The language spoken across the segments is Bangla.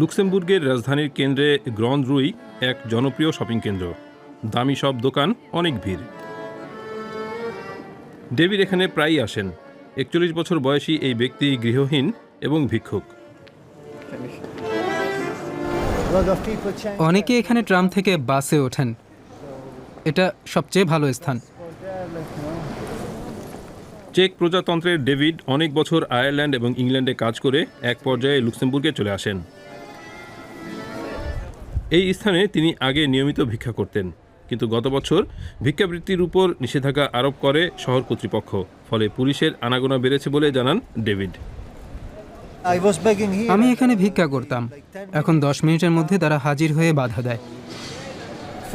লুক্সেমবুর্গের রাজধানীর কেন্দ্রে গ্রন্ড রুই এক জনপ্রিয় শপিং কেন্দ্র। দামি সব দোকান অনেক ভিড়। ডেভিড এখানে প্রায়ই আসেন। একচল্লিশ বছর বয়সী এই ব্যক্তি গৃহহীন এবং ভিক্ষুক। অনেকে এখানে ট্রাম থেকে বাসে ওঠেন। এটা সবচেয়ে ভালো স্থান। চেক প্রজাতন্ত্রের ডেভিড অনেক বছর আয়ারল্যান্ড এবং ইংল্যান্ডে কাজ করে এক পর্যায়ে লুক্সেমবুর্গে চলে আসেন। এই স্থানে তিনি আগে নিয়মিত ভিক্ষা করতেন। কিন্তু গত বছর ভিক্ষাবৃত্তির উপর নিষেধাজ্ঞা আরোপ করে শহর কর্তৃপক্ষ। ফলে পুলিশের আনাগোনা বেড়েছে বলে জানান ডেভিড। আমি এখানে ভিক্ষা করতাম। এখন দশ মিনিটের মধ্যে তারা হাজির হয়ে বাধা দেয়।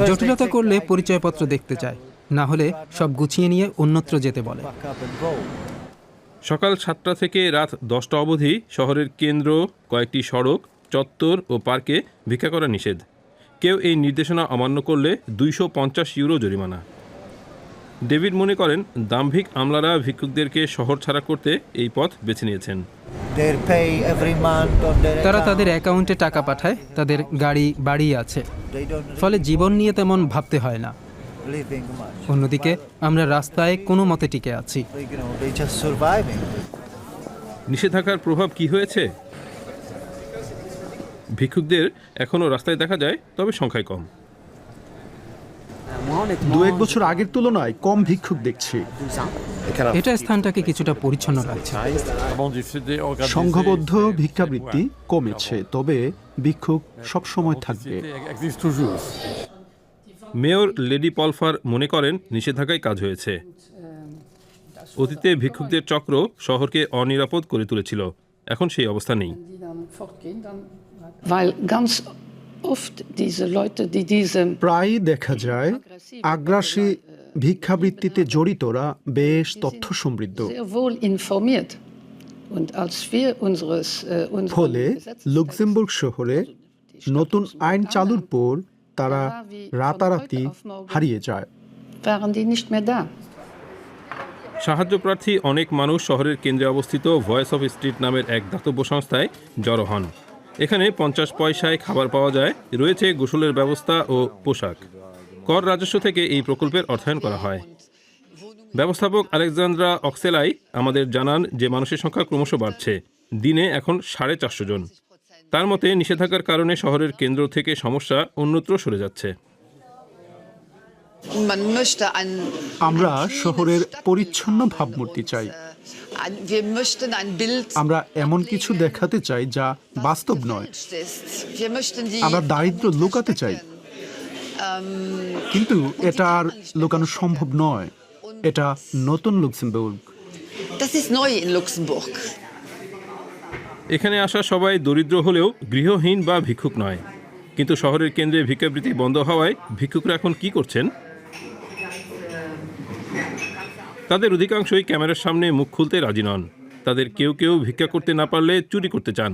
জটিলতা করলে পরিচয়পত্র দেখতে চায়। না হলে সব গুছিয়ে নিয়ে অন্যত্র যেতে বলে। সকাল সাতটা থেকে রাত দশটা অবধি শহরের কেন্দ্র কয়েকটি সড়ক চত্বর ও পার্কে ভিক্ষা করা নিষেধ। কেউ এই নির্দেশনা অমান্য করলে দুইশো পঞ্চাশ ইউরো জরিমানা। ডেভিড মনে করেন দাম্ভিক আমলারা ভিক্ষুকদেরকে শহর ছাড়া করতে এই পথ বেছে নিয়েছেন। তারা তাদের অ্যাকাউন্টে টাকা পাঠায় তাদের গাড়ি বাড়ি আছে। ফলে জীবন নিয়ে তেমন ভাবতে হয় না। অন্যদিকে আমরা রাস্তায় কোনো মতে টিকে আছি। নিষেধাজ্ঞার প্রভাব কি হয়েছে? ভিক্ষুকদের এখনও রাস্তায় দেখা যায় তবে সংখ্যায় কম। দু এক বছর আগের তুলনায় কম ভিক্ষুক দেখছি। এটা স্থানটাকে কিছুটা পরিচ্ছন্ন রাখছে। সংঘবদ্ধ ভিক্ষাবৃত্তি কমেছে তবে ভিক্ষুক সবসময় থাকবে। মেয়র লেডি পলফার মনে করেন নিষেধাজ্ঞায় কাজ হয়েছে। অতীতে ভিক্ষুকদের চক্র শহরকে অনিরাপদ করে তুলেছিল। এখন সেই অবস্থা নেই। প্রায় দেখা যায় আগ্রাসী ভিক্ষাবৃত্তিতে জড়িতরা বেশ তথ্য সমৃদ্ধ ফলে লুক্সেমবুর্গ শহরে নতুন আইন চালুর পর তারা রাতারাতি হারিয়ে যায়। সাহায্যপ্রার্থী অনেক মানুষ শহরের কেন্দ্রে অবস্থিত ভয়েস অফ স্ট্রিট নামের এক দাতব্য সংস্থায় জড়ো হন। এখানে পঞ্চাশ পয়সায় খাবার পাওয়া যায়, রয়েছে গোসলের ব্যবস্থা ও পোশাক। কর রাজস্ব থেকে এই প্রকল্পের অর্থায়ন করা হয়। ব্যবস্থাপক আলেকজান্দ্রা অক্সেলাই আমাদের জানান যে মানুষের সংখ্যা ক্রমশ বাড়ছে। দিনে এখন সাড়ে চারশো জন। তার মতে নিষেধাজ্ঞার কারণে শহরের কেন্দ্র থেকে সমস্যা অন্যত্র সরে যাচ্ছে। আমরা শহরের পরিচ্ছন্ন ভাবমূর্তি চাই। Ein, wir möchten ein Bild আমরা এমন কিছু দেখাতে চাই যা বাস্তব নয়। আমরা দারিদ্র লুকাতে চাই। কিন্তু এটা আর লুকানো সম্ভব নয়। এটা নতুন লুক্সেমবুর্গ। Das ist neu এখানে আসা সবাই দরিদ্র হলেও গৃহহীন বা ভিক্ষুক নয়। কিন্তু শহরের কেন্দ্রে ভিক্ষাবৃত্তি বন্ধ হওয়ায় ভিক্ষুকরা এখন কি করছেন? তাদের অধিকাংশই ক্যামেরার সামনে মুখ খুলতে রাজি নন। তাদের কেউ কেউ ভিক্ষা করতে না পারলে চুরি করতে চান।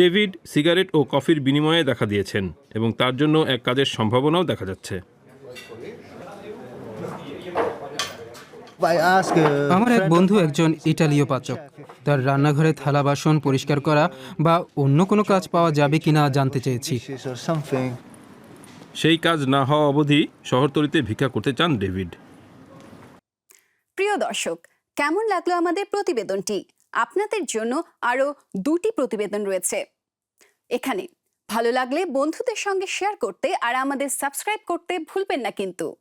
ডেভিড সিগারেট ও কফির বিনিময়ে দেখা দিয়েছেন এবং তার জন্য এক কাজের সম্ভাবনাও দেখা যাচ্ছে। আমার এক বন্ধু একজন ইটালীয় পাচক। তার রান্নাঘরে থালা বাসন পরিষ্কার করা বা অন্য কোনো কাজ পাওয়া যাবে কিনা জানতে চেয়েছি। সেই কাজ না হওয়া অবধি শহরতলিতে ভিক্ষা করতে চান ডেভিড। প্রিয় দর্শক, কেমন লাগল আমাদের প্রতিবেদনটি? আপনাদের জন্য আরও দুটি প্রতিবেদন রয়েছে। এখানে, ভালো লাগলে বন্ধুদের সঙ্গে শেয়ার করতে আর আমাদের সাবস্ক্রাইব করতে ভুলবেন না কিন্তু।